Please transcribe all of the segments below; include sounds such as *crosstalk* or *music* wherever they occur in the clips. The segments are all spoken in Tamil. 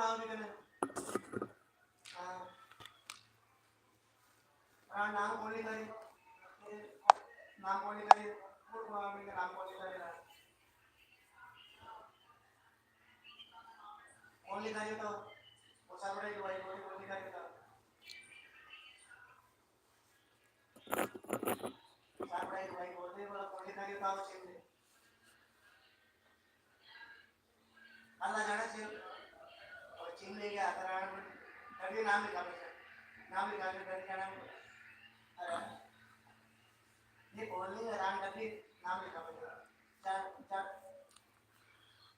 around, you're gonna. Uh, around नाम बोलने का नाम बोलने का गुड मॉर्निंग का नाम बोलने का बोलने का तो वो सब बड़े भाई बोलने बोलने का तो। सब बड़े भाई बोलने वाला बोलने का तो आवश्यक है अल्लाह जाना चाहिए ఇందులోకి అతను కడిగి నామి కాబట్టి నామి కాబట్టి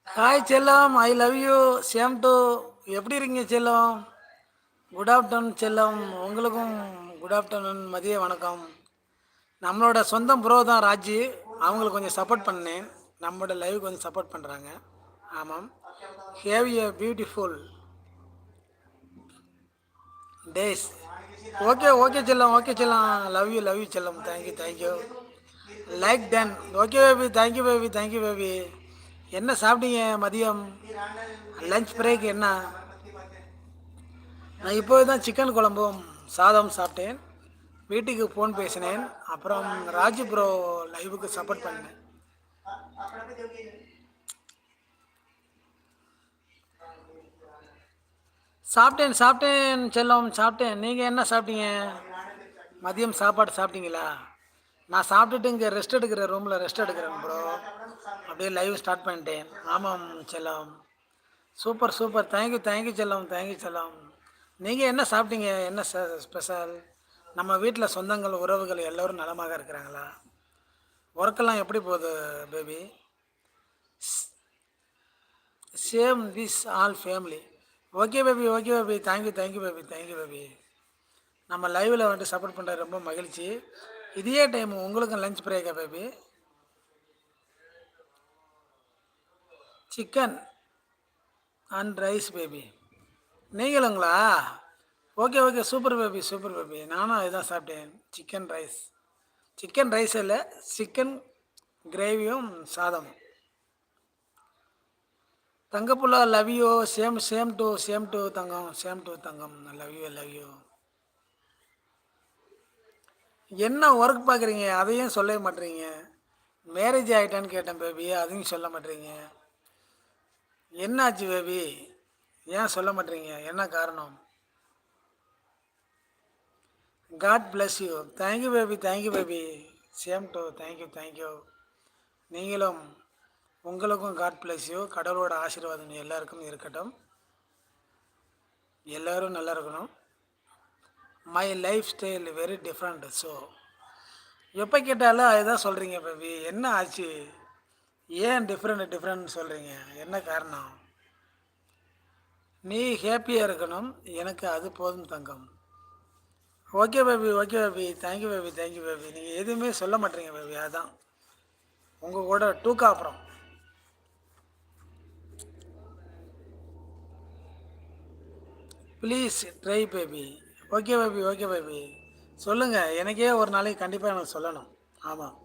ஹாய் செல்லம். I love you same to எப்படி இருக்கீங்க செல்லம்? குட் ஆஃப்டர்நூன் செல்லம். உங்களுக்கும் குட் ஆஃப்டர்நூன் மதிய வணக்கம். நம்மளோட சொந்தம் ப்ரோ தான் ராஜி. அவங்களுக்கு கொஞ்சம் சப்போர்ட் பண்ணேன். நம்மளோட லைவுக்கு கொஞ்சம் சப்போர்ட் பண்ணுறாங்க ஆமாம். Have a beautiful days okay okay செல்லம் ஓகே செல்லம். லவ் யூ லவ் யூ செல்லம். Thank you thank you like then okay baby thank you baby thank you baby என்ன சாப்பிட்டீங்க மதியம்? லஞ்ச் பிரேக் என்ன? நான் இப்போது தான் சிக்கன் குழம்பும் சாதம் சாப்பிட்டேன். வீட்டுக்கு ஃபோன் பேசினேன். அப்புறம் ராஜு ப்ரோ லைவுக்கு சப்போர்ட் பண்ணேன். சாப்பிட்டேன் சாப்பிட்டேன் செல்லம் சாப்பிட்டேன். நீங்கள் என்ன சாப்பிட்டீங்க? மதியம் சாப்பாடு சாப்பிட்டீங்களா? நான் சாப்பிட்டுட்டு இங்கே ரெஸ்ட் எடுக்கிற ரூமில் ரெஸ்ட் எடுக்கிறேன் ப்ரோ அப்படியே லைவ் ஸ்டார்ட் பண்ணிட்டேன். ஆமாம் செல்லம். Super super thank you thank you செல்லம் தேங்க்யூ செல்லம். நீங்கள் என்ன சாப்பிட்டீங்க? என்ன ஸ்பெஷல் நம்ம வீட்டில் சொந்தங்கள் உறவுகள் எல்லோரும் நலமாக இருக்கிறாங்களா? ஒர்க்கெல்லாம் எப்படி போகுது baby same this all family okay baby okay baby thank you thank you baby thank you baby நம்ம லைவில் வந்துட்டு சப்போர்ட் பண்ணுற ரொம்ப மகிழ்ச்சி. இதே டைம் உங்களுக்கும் lunch பிரேக்கா baby chicken and rice baby நீங்களுங்களா? Okay okay super baby super baby நானும் அதுதான் சாப்பிட்டேன். சிக்கன் ரைஸ் சிக்கன் ரைஸ் இல்லை சிக்கன் கிரேவியும் சாதமும். தங்கப்புள்ள love you same same too same too Thangam same to தங்கம். லவ் யூ லவ் யூ என்ன ஒர்க் பார்க்குறீங்க அதையும் சொல்லவே மாட்டேறீங்க மேரேஜ் ஆகிட்டான்னு கேட்டேன் பேபி அதையும் சொல்ல மாட்டேறீங்க என்னாச்சு பேபி ஏன் சொல்ல மாட்டேறீங்க என்ன காரணம்? God bless you thank you baby thank you baby same too thank you thank you நீங்களும் உங்களுக்கும் காட் bless யூ கடவுளோட ஆசீர்வாதம் எல்லாருக்கும் இருக்கட்டும். எல்லோரும் நல்லா இருக்கணும். My lifestyle very different so எப்போ கேட்டாலும் அதுதான் சொல்கிறீங்க பேபி என்ன ஆச்சு? ஏன் டிஃப்ரெண்ட் டிஃப்ரெண்ட் சொல்கிறீங்க என்ன காரணம்? நீ ஹாப்பியாக இருக்கணும். எனக்கு அது போதும் தங்கம். Okay baby okay baby thank you baby thank you baby நீங்கள் எதுவுமே சொல்ல மாட்டீங்க பேபி அதான். உங்கள் கூட டூக்கா please try baby. Okay baby okay baby. சொல்லுங்கள் எனக்கே ஒரு நாளைக்கு கண்டிப்பாக எனக்கு சொல்லணும். ஆமாம்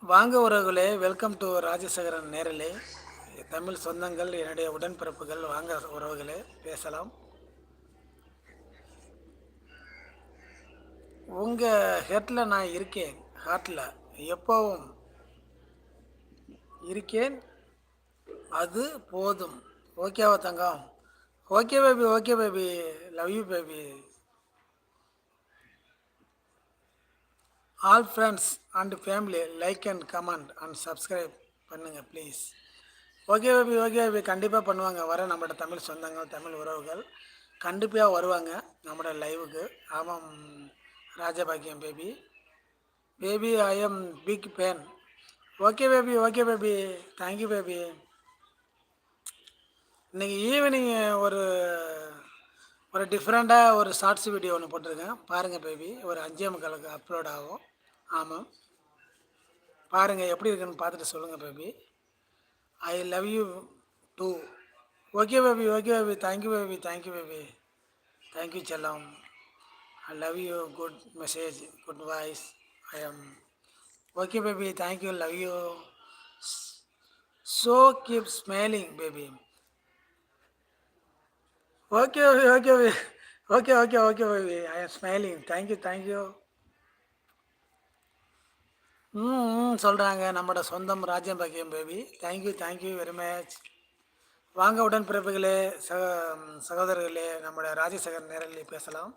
வாங்க உறவுகளே வெல்கம் டு ராஜசேகரன் நேரலே. தமிழ் சொந்தங்கள் என்னுடைய உடன்பிறப்புகள். வாங்க உறவுகளே பேசலாம். உங்கள் ஹெட்டில் நான் இருக்கேன் ஹார்ட்டில் எப்போவும் இருக்கேன். அது போதும். ஓகேவா தங்கம்? Okay baby okay baby love you baby all friends and family like and comment and subscribe பண்ணுங்கள் please okay baby okay baby கண்டிப்பாக பண்ணுவாங்க. வர நம்மளோட தமிழ் சொந்தங்கள் தமிழ் உறவுகள் கண்டிப்பாக வருவாங்க நம்மளோட லைவுக்கு ஆமாம் Rajabhagyam baby baby I am big fan okay baby okay baby thank you baby இன்னைக்கு ஈவினிங் ஒரு ஒரு டிஃப்ரெண்ட்டாக ஒரு ஷார்ட்ஸ் வீடியோ ஒன்று போட்டிருக்கேன். பாருங்கள் பேபி ஒரு அஞ்சே முக்காலுக்கு அப்லோட் ஆகும். ஆமாம். பாருங்கள் எப்படி இருக்குன்னு பார்த்துட்டு சொல்லுங்கள் baby I love you too okay baby okay baby thank you baby thank you baby thank you செல்லம். I love you good message good voice I am okay baby thank you love you so keep smiling baby okay okay okay okay okay okay okay I am smiling thank you thank you ம் ம் சொல்கிறாங்க நம்மளோட சொந்தம் Rajyam Bakkiyam baby thank you thank you very much வாங்க உடன் பிறப்புகளே சக சகோதரர்களே நம்மளோட ராஜசேகர் நேரில் பேசலாம்.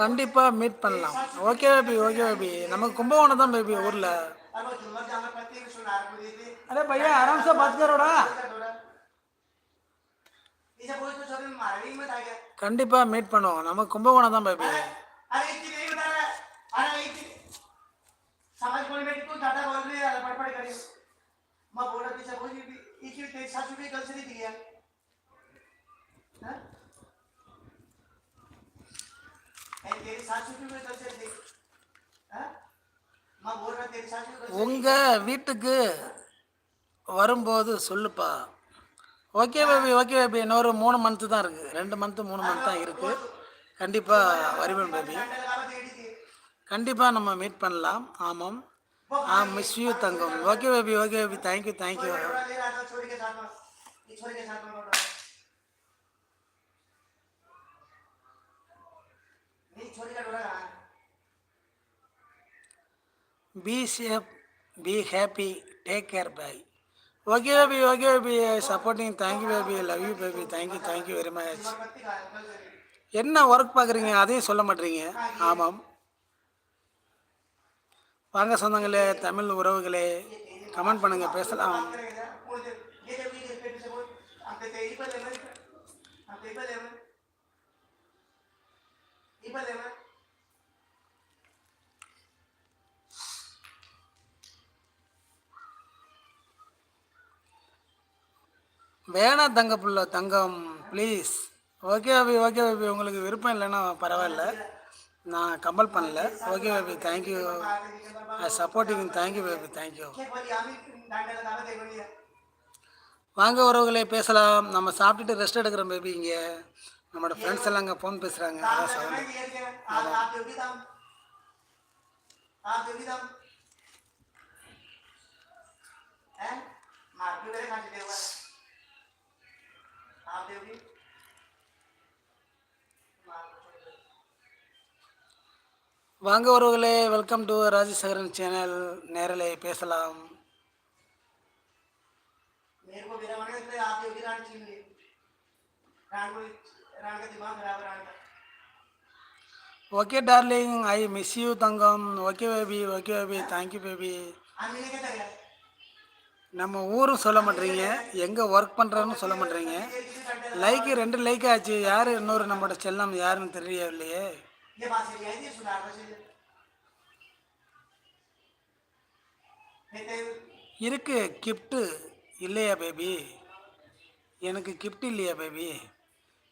கண்டிப்பாக மீட் பண்ணலாம். ஓகே பேபி ஓகே பேபி நமக்கு கும்பகோணம் தான் பேபி ஊரில் அரே பையா ஆராம்சா பார்த்துக்கறோடா. கண்டிப்பா மீட் பண்ணுவோம். நம்ம கும்பகோணம் தான் பாப்பி உங்க வீட்டுக்கு வரும்போது சொல்லுப்பா. ஓகே பேபி ஓகே பேபி இன்னொரு மூணு மந்த்து தான் இருக்குது ரெண்டு மந்த்து மூணு மந்த் தான் இருக்குது கண்டிப்பாக வருவேன் பேபி கண்டிப்பாக நம்ம மீட் பண்ணலாம். ஆமாம். Ah miss you Thangam. Okay baby okay baby thank you thank you be safe be happy take care bye okay baby okay baby supporting thank you baby love you baby thank you thank you very much என்ன ஒர்க் பார்க்குறீங்க? அதையும் சொல்ல மாட்டீங்க. ஆமாம். வாங்க சொந்தங்களே தமிழ் உறவுகளே கமெண்ட் பண்ணுங்கள் பேசலாம். இப்போ வேணாம் தங்க புள்ள தங்கம் please okay baby okay baby உங்களுக்கு விருப்பம் இல்லைன்னா பரவாயில்ல. நான் கம்பல் பண்ணல. Okay baby thank you supporting thank you baby thank you வாங்க உறவுகளே பேசலாம். நம்ம சாப்பிட்டுட்டு ரெஸ்ட் எடுக்கிறோம் பேபி இங்கே. நம்மளோட ஃப்ரெண்ட்ஸ் எல்லாம் அங்கே ஃபோன் பேசுகிறாங்க அதான் சவுண்ட் மார்க்கு आप दोगी दाम हैं मार के मेरे खाते देवा आप दोगी मार को छोड़ दो। வாங்க உறவுகளே வெல்கம் டு ராஜசேகரன் சேனல் நேரலை பேசலாம் मेरे को मेरा मन है आप दोगी रान छीन ली रान को रान का दिमाग खराब है रान का okay darling I miss you Thangam okay baby okay baby thank you baby हम मिलने के तक நம்ம ஊரும் சொல்ல மாட்டீங்க எங்கே ஒர்க் பண்ணுறோன்னு சொல்ல மாட்டீங்க லைக்கு ரெண்டு லைக் ஆச்சு. யார் இன்னொரு நம்மளோட செல்லம்? யாருன்னு தெரியவில்லையே. இருக்கு. கிஃப்ட்டு இல்லையா பேபி எனக்கு கிஃப்ட் இல்லையா பேபி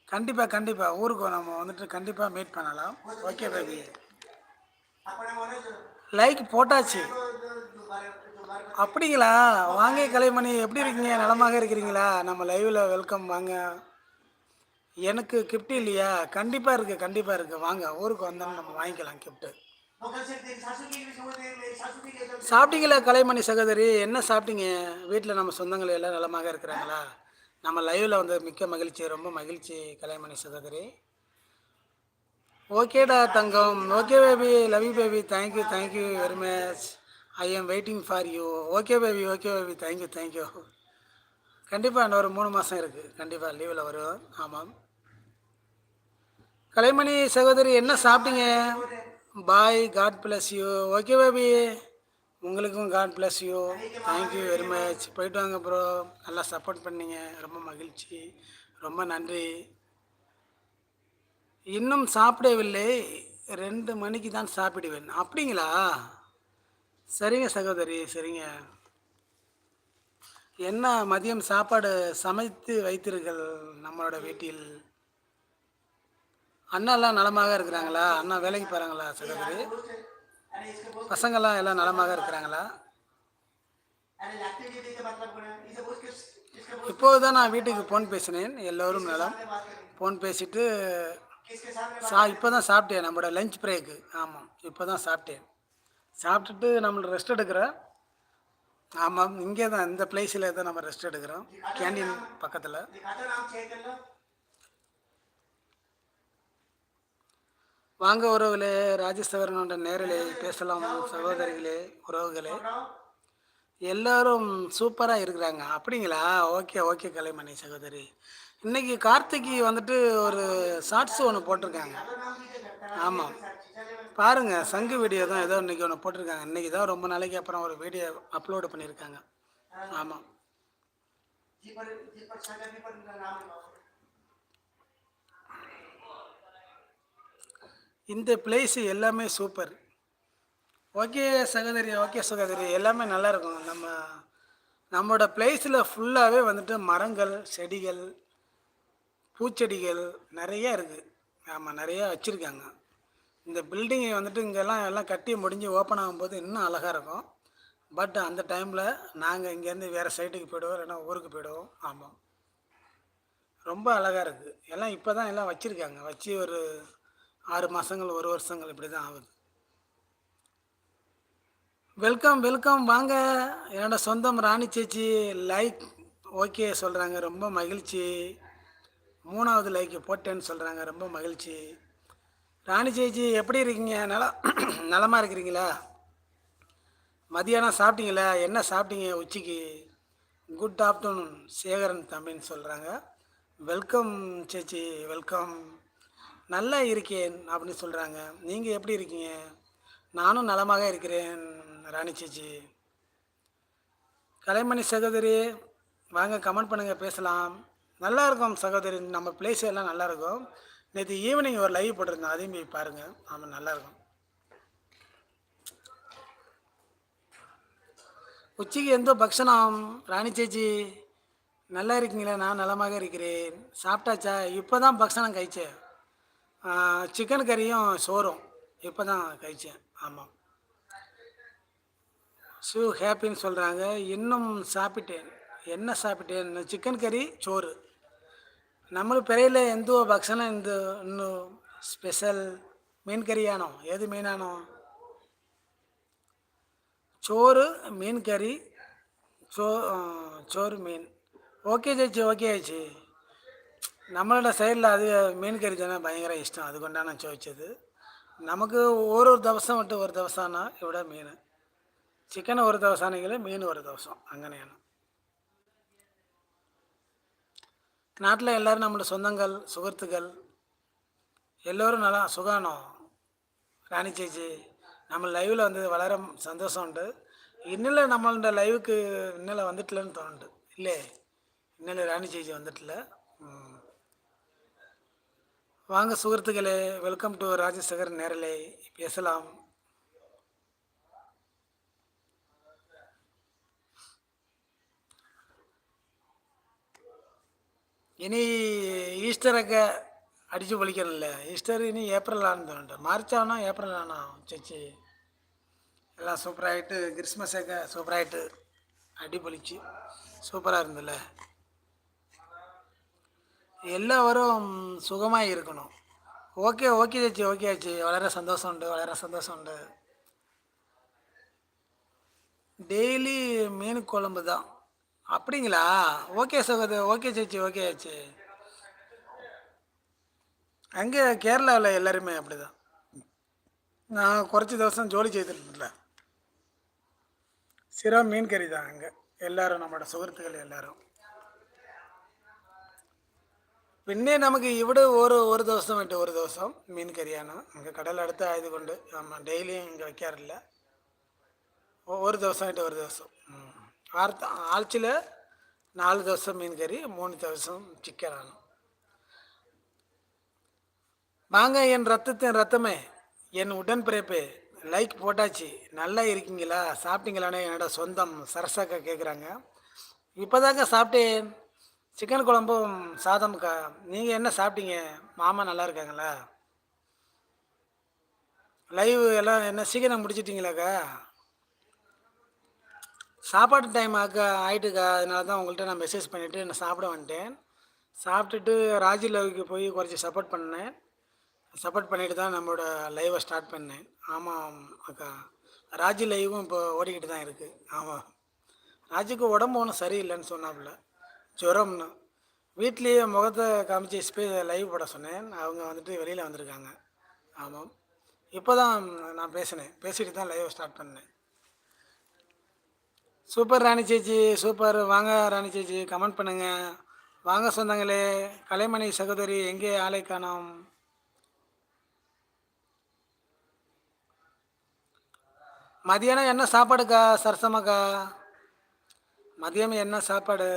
கண்டிப்பாக கண்டிப்பாக ஊருக்கு நம்ம வந்துட்டு கண்டிப்பாக மீட் பண்ணலாம். ஓகே பேபி லைக் போட்டாச்சு. அப்படிங்களா? வாங்க கலைமணி எப்படி இருக்கீங்க? நலமாக இருக்கிறீங்களா? நம்ம லைவில் வெல்கம் வாங்க. எனக்கு கிஃப்ட் இல்லையா? கண்டிப்பாக இருக்குது கண்டிப்பாக இருக்குது வாங்க ஊருக்கு வந்தோம்னு நம்ம வாங்கிக்கலாம் கிஃப்ட்டு சாப்பிட்டீங்களா கலைமணி சகோதரி? என்ன சாப்பிட்டீங்க? வீட்டில் நம்ம சொந்தங்கள் எல்லாம் நலமாக இருக்கிறாங்களா? நம்ம லைவில் வந்து மிக்க மகிழ்ச்சி ரொம்ப மகிழ்ச்சி கலைமணி சகோதரி. ஓகேடா தங்கம். Okay baby love you baby thank you thank you very much I am waiting for you okay baby okay baby thank you thank you கண்டிப்பாக இன்னும் ஒரு மூணு மாதம் இருக்குது கண்டிப்பாக லீவில் வருவோம். ஆமாம் கலைமணி சகோதரி என்ன சாப்பிட்டீங்க? Bye god bless you okay baby உங்களுக்கும் god bless you thank you very much போயிட்டு வாங்க ப்ரோ நல்லா சப்போர்ட் பண்ணீங்க. ரொம்ப மகிழ்ச்சி. ரொம்ப நன்றி. இன்னும் சாப்பிடவில்லை. ரெண்டு மணிக்கு தான் சாப்பிடுவேன். அப்படிங்களா? சரிங்க சகோதரி சரிங்க. என்ன மதியம் சாப்பாடு சமைத்து வைத்தீர்கள் நம்மளோட வீட்டில்? அண்ணாலாம் நலமாக இருக்கிறாங்களா? அண்ணா வேலைக்கு போகிறாங்களா சகோதரி? பசங்கள்லாம் எல்லாம் நலமாக இருக்கிறாங்களா? இப்போது தான் நான் வீட்டுக்கு ஃபோன் பேசினேன். எல்லோரும் நலம். ஃபோன் பேசிட்டு சா இப்போ தான் சாப்பிட்டேன். நம்மளோட லஞ்ச் பிரேக்கு ஆமாம் இப்போ தான் சாப்பிட்டேன். சாப்பிட்டுட்டு நம்மளை ரெஸ்ட் எடுக்கிறோம் ஆமாம் இங்கே தான் இந்த பிளேஸில் தான் நம்ம ரெஸ்ட் எடுக்கிறோம். கேண்டீன் பக்கத்தில். வாங்க உறவுகளே ராஜேஸ்வரனோட நேரலே பேசலாம் சகோதரிகளே உறவுகளே. எல்லோரும் சூப்பராக இருக்கிறாங்க. அப்படிங்களா? ஓகே ஓகே கலைமணி சகோதரி. இன்றைக்கி கார்த்திகி வந்துட்டு ஒரு ஷார்ட்ஸ் ஒன்று போட்டிருக்காங்க. ஆமாம் பாருங்க சங்கு வீடியோ தான் ஏதோ இன்றைக்கி ஒன்று போட்டிருக்காங்க. இன்றைக்கி தான் ரொம்ப நாளைக்கு அப்புறம் ஒரு வீடியோ அப்லோடு பண்ணியிருக்காங்க. ஆமாம் இந்த பிளேஸு எல்லாமே சூப்பர் ஓகே சகோதரி ஓகே சகோதரி. எல்லாமே நல்லா இருக்கும். நம்ம நம்மளோட பிளேஸில் ஃபுல்லாகவே வந்துட்டு மரங்கள் செடிகள் பூச்செடிகள் நிறையா இருக்குது ஆமாம் நிறையா வச்சுருக்காங்க. இந்த பில்டிங்கை வந்துட்டு இங்கெல்லாம் எல்லாம் கட்டி முடிஞ்சு ஓப்பன் ஆகும்போது இன்னும் அழகாக இருக்கும். பட் அந்த டைமில் நாங்கள் இங்கேருந்து வேறு சைட்டுக்கு போயிடுவோம் இல்லைன்னா ஊருக்கு போயிடுவோம். ஆமாம் ரொம்ப அழகாக இருக்குது எல்லாம் இப்போ தான் எல்லாம் வச்சுருக்காங்க. வச்சு ஒரு ஆறு மாதங்கள் ஒரு வருஷங்கள் இப்படி தான் ஆகுது. வெல்கம் வெல்கம் வாங்க. என்னோட சொந்தம் ராணி சேச்சி லைக் ஓகே சொல்கிறாங்க ரொம்ப மகிழ்ச்சி. மூணாவது லைக் போட்டேன்னு சொல்கிறாங்க ரொம்ப மகிழ்ச்சி. ராணி சேச்சி எப்படி இருக்கீங்க? நல *clears throat* நலமாக இருக்கிறீங்களா? மதியானம் சாப்பிட்டீங்களா? என்ன சாப்பிட்டீங்க உச்சிக்கு? குட் ஆஃப்டர்நூன் சேகரன் தம்பின்னு சொல்கிறாங்க வெல்கம் சேச்சி வெல்கம் நல்லா இருக்கேன் அப்படின்னு சொல்கிறாங்க நீங்கள் எப்படி இருக்கீங்க? நானும் நலமாக இருக்கிறேன் ராணி சேச்சி. கலைமணி சகோதரி வாங்க கமெண்ட் பண்ணுங்கள் பேசலாம். நல்லா இருக்கும் சகோதரி. நம்ம பிளேஸ் எல்லாம் நல்லா இருக்கும். நேற்று ஈவினிங் ஒரு லைவ் போட்டிருந்தேன். அதையும் போய் பாருங்கள் ஆமாம் நல்லாயிருக்கும். உச்சிக்கு எந்த பக்ஷணம். ராணி சேச்சி நல்லா இருக்கீங்களே நான் நலமாக இருக்கிறேன். சாப்பிட்டாச்சா? இப்போ தான் பக்ஷணம் கழிச்சேன் சிக்கன் கறியும் சோறும். இப்போ தான் கழிச்சேன் ஆமாம் ஷூ ஹேப்பின்னு சொல்கிறாங்க இன்னும் சாப்பிட்டேன். என்ன சாப்பிட்டேன்? சிக்கன் கறி சோறு. നമ്മൾ പെരയിൽ എന്തോ ഭക്ഷണം എന്ത് ഇന്ന് സ്പെഷ്യൽ മീൻ കറിയാണോ ഏത് മീനാണോ ചോറ് മീൻ കറി ചോ ആ, ചോറ് മീൻ ഓക്കെ ചേച്ചി ഓക്കെ ചേച്ചി നമ്മളുടെ സൈഡിൽ അത് മീൻ കറി തന്നെ ഭയങ്കര ഇഷ്ടം അതുകൊണ്ടാണ് ഞാൻ ചോദിച്ചത് നമുക്ക് ഓരോ ദിവസം വിട്ട് ഒരു ദിവസമാണ് ഇവിടെ മീൻ ചിക്കൻ ഒരു ദിവസമാണെങ്കിൽ മീൻ ഒരു ദിവസം അങ്ങനെയാണ് நாட்டில் எல்லோரும் நம்மளோட சொந்தங்கள் சுகத்துக்கள் எல்லோரும் நல்லா சுகானம். ராணி சேச்சி நம்ம லைவில் வந்து வளர சந்தோஷம் உண்டு. இன்னில் நம்மளோட லைவுக்கு இன்னில் வந்துட்டலன்னு தோணுது. இல்லே இன்னில் ராணி சேச்சி வந்துட்டல. வாங்க சுகத்துக்களே வெல்கம் டு ராஜசேகர் நேரலை. பேசலாம். ഇനി ഈസ്റ്ററൊക്കെ അടിച്ചു പൊളിക്കണമല്ലേ ഈസ്റ്റർ ഇനി ഏപ്രിലാണ് തോന്നുന്നുണ്ട് മാർച്ചാണോ ഏപ്രിലാണോ ചേച്ചി എല്ലാം സൂപ്പറായിട്ട് ക്രിസ്മസൊക്കെ സൂപ്പറായിട്ട് അടിപൊളിച്ച് சூப்பராக இருந்தல எல்லாரும் சுகமாக இருக்கணும் ஓகே ஓகே ஆச்சு ஓகே ஆச்சு வளர சந்தோஷம் உண்டு வளர சந்தோஷம் உண்டு டெய்லி மீன் குழம்பு தான் அப்படிங்களா? ஓகே சகோதரி ஓகே சேச்சி ஓகே ஆச்சு. அங்கே கேரளாவில் எல்லாருமே அப்படி தான் நான் குறைச்சி தவசம் ஜோலி செய்திருந்தேன்ல சிரா மீன் கறி தான் அங்கே. எல்லோரும் நம்மளோட சுகத்துக்கள் எல்லாரும். പിന്നെ ஒரு ഇവിടെ மீன் ഒരു இங்கே கடல் ഒരു ஆயுது கொண்டு കറിയാണ് டெய்லியும் இங்கே வைக்காரில்ல. ഡെയിലി വെക്കാറില്ല ഒരു ஒரு ഒരു ம். ఆర్త ஆழ்ச்சியில் நாலு దవసం மீன் கறி மூணு దవసం சிக்கன் అన్నం வாங்க என் ரத்தத்தின் ரத்தமே என் உடன்பிறப்பு லைக் போட்டாச்சு நல்லா இருக்கீங்களா சாப்பிட்டீங்களான்னு என்னோட சொந்தம் சரசாக்கா கேட்குறாங்க இப்போதாங்க சாப்பிட்டேன் சிக்கன் குழம்பும் சாதம்க்கா நீங்கள் என்ன சாப்பிட்டீங்க மாமா நல்லா இருக்காங்களா லைவ் எல்லாம் என்ன சீக்கிரம் முடிச்சிட்டிங்களாக்கா சாப்பாட்டு டைம் ஆக்க ஆகிட்டுக்கா அதனால தான் உங்கள்கிட்ட நான் மெசேஜ் பண்ணிவிட்டு நான் சாப்பிட வந்துட்டேன். சாப்பிட்டுட்டு ராஜி லவ்க்கு போய் குறைச்சி சப்போர்ட் பண்ணேன். சப்போர்ட் பண்ணிட்டு தான் நம்மளோட லைவை ஸ்டார்ட் பண்ணேன். ஆமாம் அக்கா. ராஜி லைவும் இப்போ ஓடிக்கிட்டு தான் இருக்குது ஆமாம். ராஜுக்கு உடம்பு ஒன்றும் சரியில்லைன்னு சொன்னாப்புல. ஜுரம்னு. வீட்லேயே முகத்தை காமிச்சு ஸ்பே லைவ் போட சொன்னேன். அவங்க வந்துட்டு வெளியில் வந்திருக்காங்க. ஆமாம். இப்போ தான் நான் பேசினேன். பேசிட்டு தான் லைவை ஸ்டார்ட் பண்ணேன். சூப்பர் ராணி சேச்சி சூப்பர். வாங்க ராணி சேச்சி கமெண்ட் பண்ணுங்க. வாங்க சொந்தங்களே கலைமணி சகோதரி எங்கே ஆலை காணோம்? மதியானம் என்ன சாப்பாடுக்கா சரசமாக்கா மதியம் என்ன சாப்பாடு?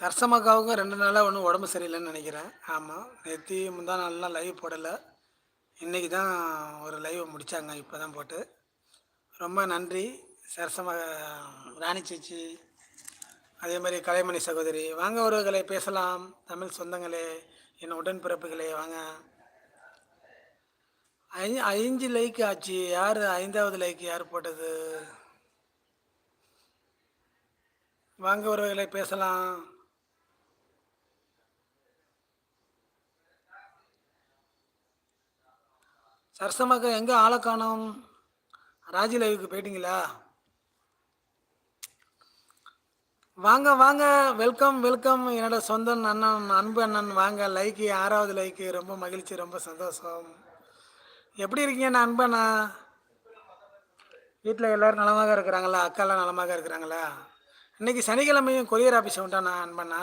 சரசமாக்காவுக்கும் ரெண்டு நாளாக ஒன்றும் உடம்பு சரியில்லைன்னு நினைக்கிறேன். ஆமாம் நேற்று முந்தா நாள்லாம் லைவ் போடலை. இன்றைக்கி தான் ஒரு லைவை முடித்தாங்க இப்போ தான் போட்டு. ரொம்ப நன்றி. சரசமாக ராணி சேச்சி அதே மாதிரி கலைமணி சகோதரி வாங்க உறவுகளை பேசலாம். தமிழ் சொந்தங்களே என் உடன்பிறப்புகளே வாங்க. ஐ ஐந்து லைக் ஆச்சு. யார் ஐந்தாவது லைக் யார் போட்டது? வாங்க உறவுகளை பேசலாம். சரசமாக்கா எங்கே ஆளை காணோம்? ராஜி லைவுக்கு போயிட்டீங்களா? வாங்க வாங்க. Welcome welcome. என்னோட சொந்த அண்ணன் அன்பு அண்ணன் வாங்க. லைக்கு ஆறாவது லைக்கு ரொம்ப மகிழ்ச்சி ரொம்ப சந்தோஷம். எப்படி இருக்கீங்க நான் அன்பண்ணா வீட்டில் எல்லோரும் நலமாக இருக்கிறாங்களா? அக்காலாம் நலமாக இருக்கிறாங்களா? இன்னைக்கு சனிக்கிழமையும் கொரியர் ஆஃபீஸ் உண்டாண்ணா அன்பண்ணா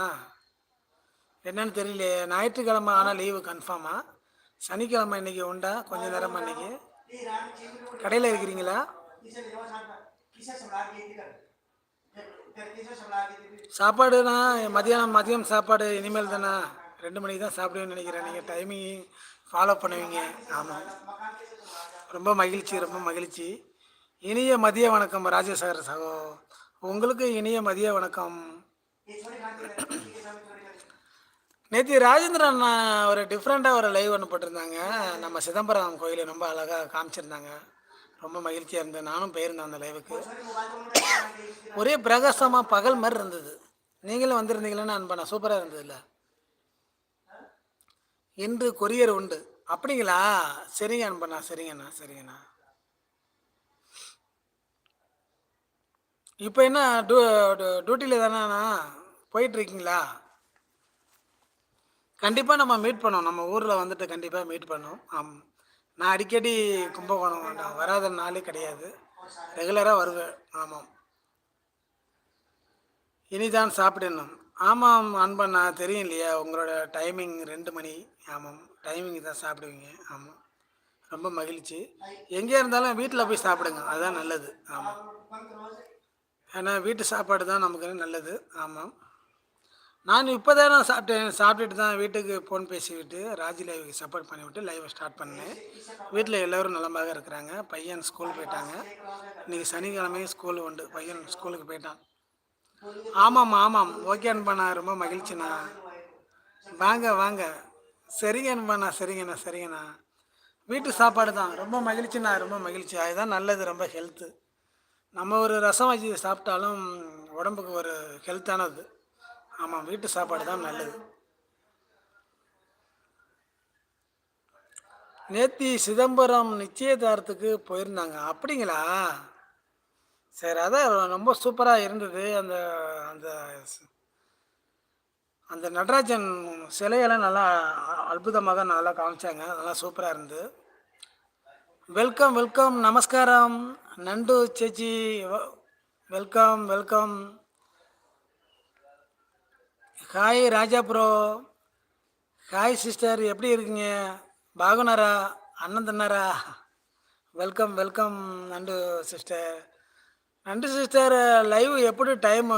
என்னன்னு தெரியலையே. ஞாயிற்றுக்கிழமை ஆனால் லீவு கன்ஃபார்மாக சனிக்கிழமை இன்னைக்கு உண்டா? கொஞ்ச நேரமா இன்னைக்கு? கடையில் இருக்கிறீங்களா? சாப்பாடுனா மதியானம் மதியம் சாப்பாடு இனிமேல் தானா? ரெண்டு மணிக்கு தான் சாப்பிடுவேன்னு நினைக்கிறேன். நீங்கள் டைமிங் ஃபாலோ பண்ணுவீங்க. ஆமாம் ரொம்ப மகிழ்ச்சி ரொம்ப மகிழ்ச்சி. இனிய மதிய வணக்கம் ராஜசேகர் சகோ. உங்களுக்கு இனிய மதிய வணக்கம். நேற்று ராஜேந்திரன் அண்ணா ஒரு டிஃப்ரெண்ட்டாக ஒரு லைவ் ஒன்று போட்டிருந்தாங்க. நம்ம சிதம்பரம் கோயிலை ரொம்ப அழகாக காமிச்சிருந்தாங்க. ரொம்ப மகிழ்ச்சியாக இருந்தது. நானும் போயிருந்தேன் அந்த லைவுக்கு ஒரே பிரகாசமாக பகல் மாதிரி இருந்தது. நீங்களும் வந்திருந்தீங்களன்னு அன்பண்ணா சூப்பராக இருந்ததுல்ல. இன்று கொரியர் உண்டு. அப்படிங்களா? சரிங்க அன்பண்ணா சரிங்கண்ணா சரிங்கண்ணா. இப்போ என்ன டூ டூ டியூட்டியில் தானேண்ணா போயிட்டுருக்கீங்களா கண்டிப்பாக நம்ம மீட் பண்ணோம் நம்ம ஊரில் வந்துட்டு கண்டிப்பாக மீட் பண்ணோம் ஆம். நான் அடிக்கடி கும்பகோணம் வேண்டாம் வராத நாளே கிடையாது. ரெகுலராக வருவேன். ஆமாம். இனிதான் சாப்பிடணும். ஆமாம் அன்பண்ணா தெரியும் இல்லையா? உங்களோட டைமிங் ரெண்டு மணி. ஆமாம். டைமிங் தான் சாப்பிடுவீங்க. ஆமாம். ரொம்ப மகிழ்ச்சி. எங்கே இருந்தாலும் வீட்டில் போய் சாப்பிடுங்க. அதுதான் நல்லது. ஆமாம். ஏன்னா வீட்டு சாப்பாடு தான் நமக்கு நல்லது. ஆமாம். நான் இப்போ தான் நான் சாப்பிட்டேன் சாப்பிட்டுட்டு தான் வீட்டுக்கு ஃபோன் பேசிவிட்டு ராஜி லைவுக்கு சப்போர்ட் பண்ணிவிட்டு லைவை ஸ்டார்ட் பண்ணேன். வீட்டில் எல்லோரும் நலமாக இருக்கிறாங்க. பையன் ஸ்கூல் போயிட்டாங்க. இன்றைக்கி சனிக்கிழமையும் ஸ்கூல் உண்டு. பையன் ஸ்கூலுக்கு போயிட்டான். ஆமாம் ஆமாம். ஓகே அன்பண்ணா ரொம்ப மகிழ்ச்சிண்ணா. வாங்க வாங்க. சரிங்க அன்பண்ணா சரிங்கண்ணா சரிங்கண்ணா. வீட்டு சாப்பாடு தான். ரொம்ப மகிழ்ச்சிண்ணா ரொம்ப மகிழ்ச்சி. அதுதான் நல்லது ரொம்ப ஹெல்த்து நம்ம ஒரு ரசம் வச்சு சாப்பிட்டாலும் உடம்புக்கு ஒரு ஹெல்த்தானது ஆமாம் வீட்டு சாப்பாடு தான் நல்லது. நேத்தி சிதம்பரம் நிச்சயதாரத்துக்கு போயிருந்தாங்க. அப்படிங்களா? சரி அதான் ரொம்ப சூப்பராக இருந்தது. அந்த அந்த அந்த நடராஜன் சிலையெல்லாம் நல்லா அற்புதமாக நல்லா காமிச்சாங்க. நல்லா சூப்பராக இருந்தது. வெல்கம் வெல்கம் நமஸ்காரம். Nandu சேச்சி welcome welcome. Hi Raja bro. Hi sister எப்படி இருக்கீங்க? பாகுனாரா அண்ணன் தன்னாரா welcome welcome Nandu sister. Nandu sister live எப்படி டைம்?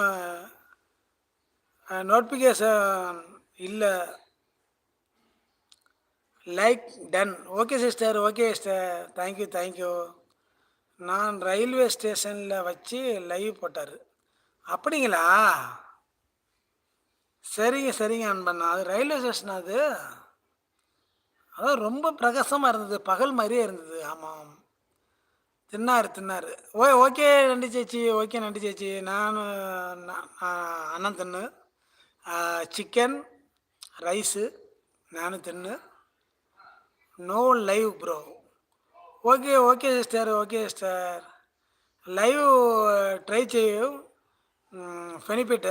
நோட்டிஃபிகேஷன் இல்லை. Like done. Okay sister okay sister. Thank you thank you நான் ரயில்வே ஸ்டேஷனில் வச்சு லைவ் போட்டார். அப்படிங்களா? சரிங்க சரிங்க அன்பண்ணா அது ரயில்வே ஸ்டேஷன் அது அதான் ரொம்ப பிரகாசமாக இருந்தது பகல் மாதிரியே இருந்தது ஆமாம் தின்னார் தின்னார் ஓ ஓகே நன்றி சேச்சி ஓகே நன்றி சேச்சி நான் நான் அண்ணன் தின்னு சிக்கன் ரைஸு நானும் தின்னு no live bro okay okay sister okay sister live try చేయు ఫెనిఫిట్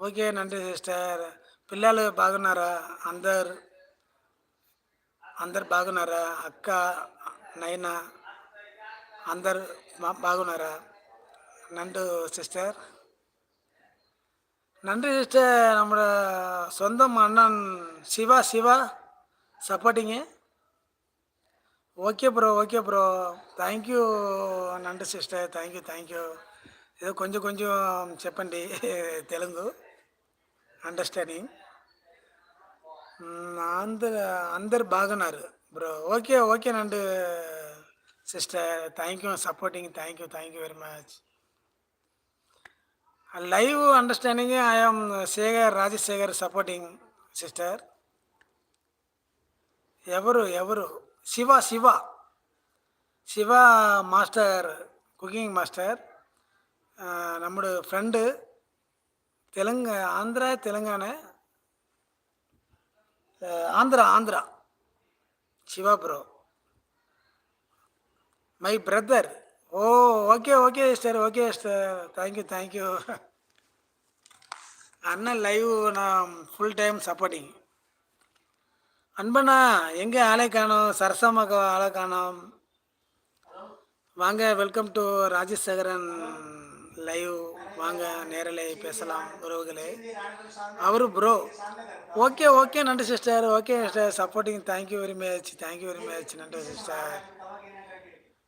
ఓకే నండి సిస్టర్ పిల్లలు బాగున్నారా అందరు అందరు బాగున్నారా అక్క నైనా అందరు బా- బాగున్నారా நண்டு சிஸ்டர் நன்றி சிஸ்டர் நம்மளோட சொந்தம் அண்ணன் Siva Siva சப்போர்ட்டிங்க okay bro okay bro thank you Nandu sister thank you thank you ఏదో కొంచెం కొంచెం చెప్పండి తెలుగు అండర్స్టాండింగ్ అందరు అందరు బాగున్నారు bro okay okay Nandu sister thank you supporting thank you thank you very much live understanding I'm Shekhar Rajasekhar supporting sister ఎవరు ఎవరు Siva Siva Siva master cooking master ఆ, நம்முடைய friend தெலுங்க Andhra Telangana Andhra Andhra. Shiva bro my brother oh okay okay sir okay sir thank you thank you அண்ணன் லைவ் நான் ஃபுல் டைம் சப்போர்ட்டிங் அன்பண்ணா எங்கே ஆளை காணோம்? சரசமாக ஆளை காணோம். வாங்க வெல்கம் டு ராஜசேகரன் லைவ் வாங்க நேரில் பேசலாம் உறவுகளே. அவரு ப்ரோ ஓகே ஓகே நன்றி sister okay sister supporting thank you very much thank you very much நன்றி sister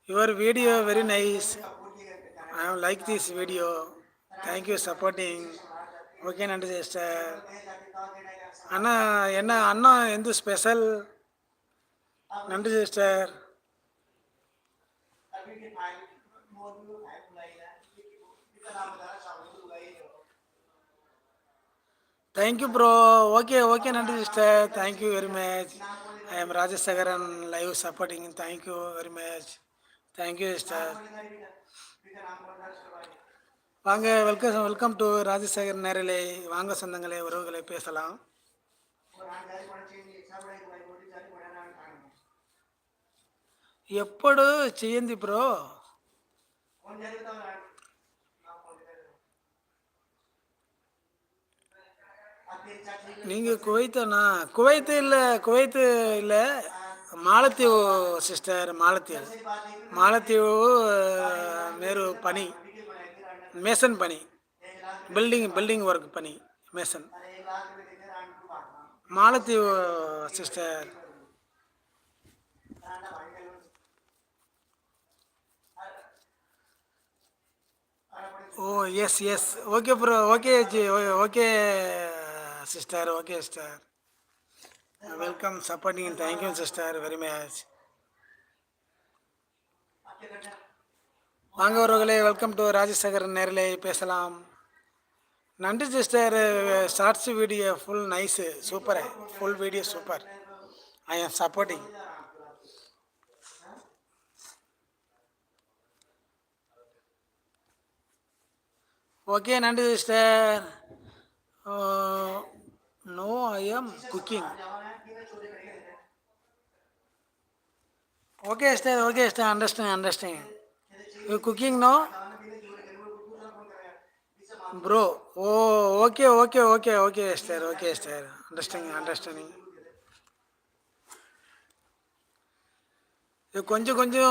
your video very nice I like this video thank you supporting okay நன்றி சிஸ்டர் அண்ணா என்ன அண்ணா எந்த ஸ்பெஷல் நன்றி sister thank you bro okay okay நன்றி sister thank you very much I am Rajasekaran live supporting thank you very much thank you sister வாங்க வெல்கம் வெல்கம் டு ராஜசேகர் நேரலை. வாங்க சொந்தங்களே உறவுகளை பேசலாம். ఎప్పుడు చేయంది ப்ரோ நீங்கள் குவைத்தண்ணா குவைத்து இல்லை குவைத்து இல்லை. மாலத்தீவு சிஸ்டர் மாலத்தீவு. மாலத்தீவு மேரு பனி மேசன் பனி பில்டிங் பில்டிங் ஒர்க் பனி மேசன். மாலத்தீவு sister oh yes yes okay bro okay ji okay sister okay sister welcome supporting thank you sister very much வாங்கவர்களே welcome to Rajasekar நேரிலே பேசலாம். நன்றி sister shorts video full nice super full video super I am supporting okay நன்றி sister Uh, no, I am cooking. Okay, sir. Okay, sir. Understand, understand. You cooking now? Bro. Oh, okay, okay, okay, okay, sir. Okay, sir. Understanding, understanding. కొంచెం కొంచెం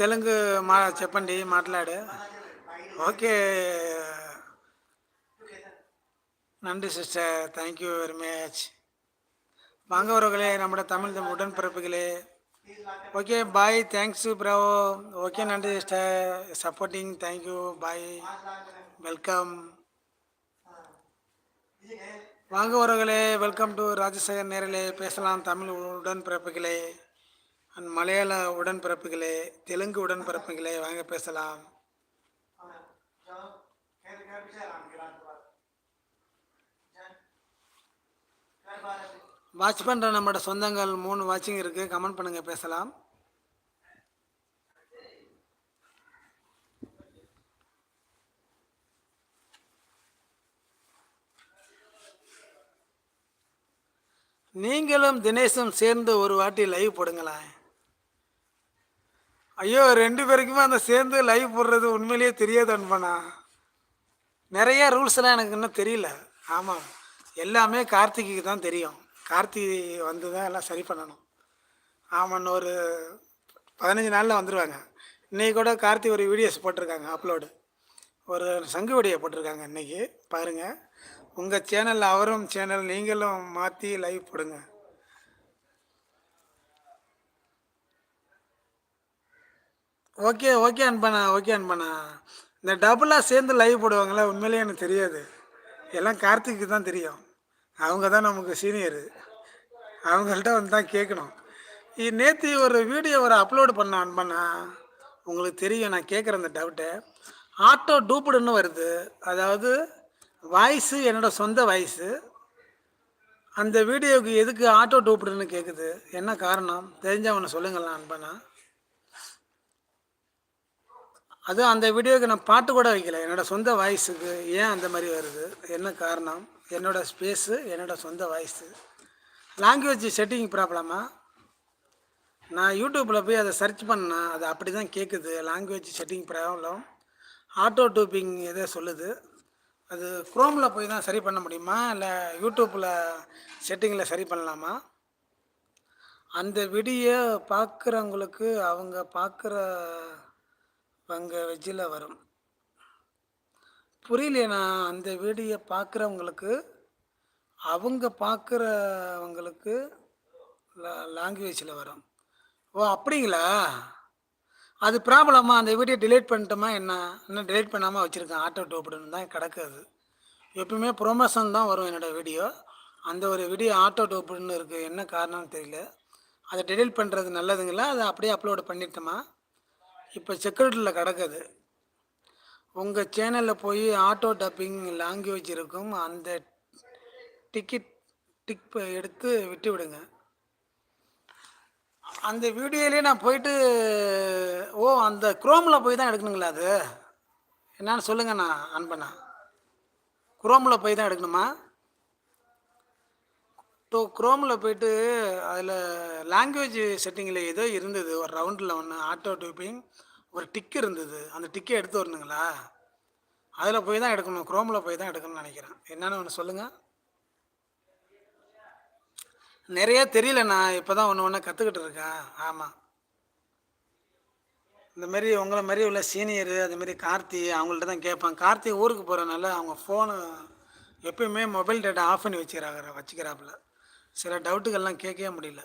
తెలుగు మా చెప్పండి మాట్లాడు ఓకే நன்றி சிஸ்டர் தேங்க்யூ வெரி மச் வாங்க உறவுகளே நம்முடைய Tamil உடன்பிறப்புகளே. Okay bye thanks bro okay நன்றி sister supporting thank you bye welcome வாங்க உறவுகளே வெல்கம் டு ராஜசேகர் நேரிலே பேசலாம் தமிழ் உடன்பிறப்புகளே. அண்ட் மலையாள உடன்பிறப்புகளே தெலுங்கு உடன்பிறப்புகளே வாங்க பேசலாம். வாட்ச் பண்ணுற நம்மளோட சொந்தங்கள் மூணு வாட்சிங் இருக்குது கமெண்ட் பண்ணுங்கள் பேசலாம். நீங்களும் தினேஷும் சேர்ந்து ஒரு வாட்டி லைவ் போடுங்களேன். ஐயோ ரெண்டு பேருக்குமே அந்த சேர்ந்து லைவ் போடுறது உண்மையிலேயே தெரியாது அன்பண்ணா நிறைய ரூல்ஸ்லாம் எனக்கு இன்னும் தெரியல. ஆமாம். எல்லாமே கார்த்திகைக்கு தான் தெரியும். கார்த்திகை வந்து தான் எல்லாம் சரி பண்ணணும். ஆமாம் ஒரு பதினஞ்சு நாளில் வந்துடுவாங்க இன்றைக்கி கூட கார்த்தி ஒரு வீடியோஸ் போட்டிருக்காங்க அப்லோடு ஒரு சங்கு வீடியோ போட்டிருக்காங்க இன்றைக்கி பாருங்கள் உங்கள் சேனலில் அவரும் சேனல் நீங்களும் மாற்றி லைவ் போடுங்க. ஓகே ஓகே அன்பண்ணா ஓகே அன்பண்ணா. இந்த டபுளாக சேர்ந்து லைவ் போடுவாங்களே உண்மையிலேயே எனக்கு தெரியாது. எல்லாம் கார்த்திக்கு தான் தெரியும். அவங்க தான் நமக்கு சீனியரு அவங்கள்ட்ட வந்து தான் கேட்கணும். நேற்று ஒரு வீடியோ ஒரு அப்லோடு பண்ண அன்பண்ணா உங்களுக்கு தெரியும் நான் கேட்குறேன் அந்த டவுட்டை ஆட்டோ டூப்புடுன்னு வருது. அதாவது வாய்ஸு என்னோடய சொந்த வாய்ஸு அந்த வீடியோவுக்கு எதுக்கு ஆட்டோ டூப்புடுன்னு கேட்குது என்ன காரணம்? தெரிஞ்சவனை சொல்லுங்களேன் அன்பண்ணா அதுவும் அந்த வீடியோவுக்கு நான் பாட்டு கூட வைக்கல. என்னோடய சொந்த வாய்ஸுக்கு ஏன் அந்த மாதிரி வருது? என்ன காரணம்? என்னோடய ஸ்பேஸு என்னோட சொந்த வாய்ஸு லாங்குவேஜ் செட்டிங் ப்ராப்ளமா? நான் யூடியூப்பில் போய் அதை சர்ச் பண்ணேன் அது அப்படி தான் கேட்குது language setting problem auto dubbing எதோ சொல்லுது. அது குரோமில் போய் தான் சரி பண்ண முடியுமா? இல்லை யூடியூப்பில் செட்டிங்கில் சரி பண்ணலாமா? அந்த வீடியோ பார்க்குறவங்களுக்கு அவங்க பார்க்குற வங்க வெஜ்ஜில் வரும். புரியலைண்ணா அந்த வீடியோ பார்க்குறவங்களுக்கு அவங்க பார்க்குறவங்களுக்கு லாங்குவேஜில் வரும். ஓ அப்படிங்களா? அது ப்ராப்ளமா? அந்த வீடியோ டிலீட் பண்ணிட்டோமா என்ன? இன்னும் டிலீட் பண்ணாமல் வச்சுருக்கேன். ஆட்டோ டோப்புடுன்னு தான் கிடக்குது எப்பவுமே ப்ரொமோஷன் தான் வரும் என்னோடய வீடியோ. அந்த ஒரு வீடியோ ஆட்டோ டோப்புடுன்னு இருக்குது என்ன காரணம்னு தெரியல. அதை டெலீட் பண்ணுறது நல்லதுங்களா? அதை அப்படியே அப்லோடு பண்ணிட்டோமா? இப்போ செக்யூரிட்டியில் கிடக்குது உங்கள் சேனலில் போய் ஆட்டோ டப்பிங் லாங்குவேஜ் இருக்கும். அந்த டிக்கெட் டிக் எடுத்து விட்டு விடுங்க. அந்த வீடியோலேயே நான் போயிட்டு ஓ அந்த குரோமில் போய் தான் எடுக்கணுங்களா அது? என்னன்னு சொல்லுங்கள் நான் அனுப்பண்ணா குரோமில் போய் தான் எடுக்கணுமா? டோ குரோமில் போயிட்டு அதில் லாங்குவேஜ் செட்டிங்கில் ஏதோ இருந்தது. ஒரு ரவுண்டில் ஒன்று ஆட்டோ டியூப்பிங் ஒரு டிக் இருந்தது. அந்த டிக்கை எடுத்து வரணுங்களா? அதில் போய் தான் எடுக்கணும். குரோமில் போய் தான் எடுக்கணும்னு நினைக்கிறேன். என்னென்னு ஒன்று சொல்லுங்கள் நிறைய தெரியலண்ணா. இப்போ தான் ஒன்று ஒன்று கற்றுக்கிட்டு இருக்கேன். ஆமாம் இந்த மாதிரி உங்களை மாதிரி உள்ள சீனியரு அதுமாரி கார்த்தி அவங்கள்ட்ட தான் கேட்பேன். கார்த்தி ஊருக்கு போகிறனால அவங்க ஃபோனு எப்பயுமே மொபைல் டேட்டா ஆஃப் பண்ணி வச்சுக்கிறாங்க வச்சுக்கிறாப்புல. சில டவுட்டுகள்லாம் கேட்கவே முடியல.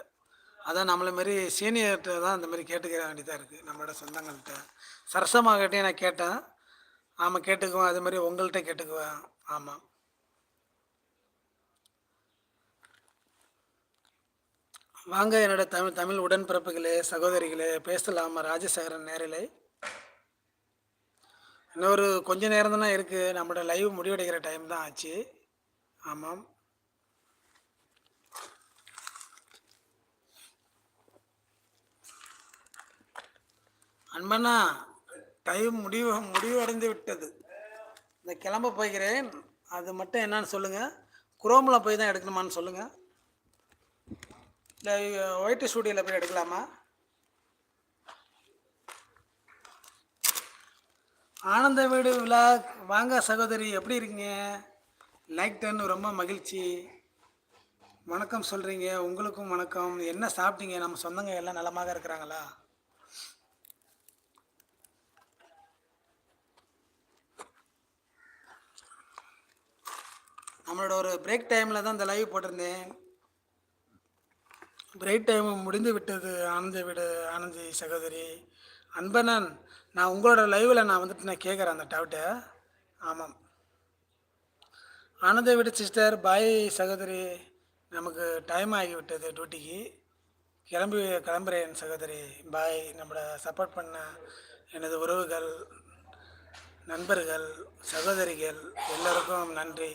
அதான் நம்மளை மாரி சீனியர்கிட்ட தான் இந்த மாதிரி கேட்டுக்கிற வேண்டியதாக இருக்குது நம்மளோட சொந்தங்கள்கிட்ட. சரசமாகட்டையும் நான் கேட்டேன். ஆமாம் கேட்டுக்குவேன். அது மாதிரி உங்கள்கிட்ட கேட்டுக்குவேன். ஆமாம் வாங்க என்னோட தமிழ் தமிழ் உடன்பிறப்புகளே சகோதரிகளே பேசலாமா? ராஜசேகரன் நேரிலே. இன்னொரு கொஞ்சம் நேரம் தானே இருக்குது நம்மளோட லைவ் முடிவடைகிற டைம் தான் ஆச்சு. ஆமாம். அன்பண்ணா டைம் முடிவு முடிவடைந்து விட்டது. இந்த கிளம்ப போகிறேன். அது மட்டும் என்னன்னு சொல்லுங்கள் குரோமில் போய் தான் எடுக்கணுமான்னு சொல்லுங்கள் இல்லை ஒயிட் ஸ்டூடியோவில் போய் எடுக்கலாமா? ஆனந்த வீடு விழா வாங்க சகோதரி எப்படி இருக்கீங்க? லைக் டன் ரொம்ப மகிழ்ச்சி. வணக்கம் சொல்கிறீங்க உங்களுக்கும் வணக்கம். என்ன சாப்பிட்டீங்க? நம்ம சொந்தங்க எல்லாம் நலமாக இருக்கிறாங்களா? நம்மளோட ஒரு பிரேக் டைமில் தான் இந்த லைவ் போட்டிருந்தேன். பிரேக் டைம் முடிந்து விட்டது ஆனந்த வீடு ஆனந்தி சகோதரி. அன்பனன் நான் உங்களோட லைவில் நான் வந்துட்டு நான் கேட்குறேன் அந்த டவுட்டை ஆமாம். ஆனந்த வீடு சிஸ்டர் பாய் சகோதரி. நமக்கு டைம் ஆகிவிட்டது டியூட்டிக்கு கிளம்பி கிளம்புறேன் சகோதரி. பாய் நம்மளை சப்போர்ட் பண்ண எனது உறவுகள் நண்பர்கள் சகோதரிகள் எல்லோருக்கும் நன்றி.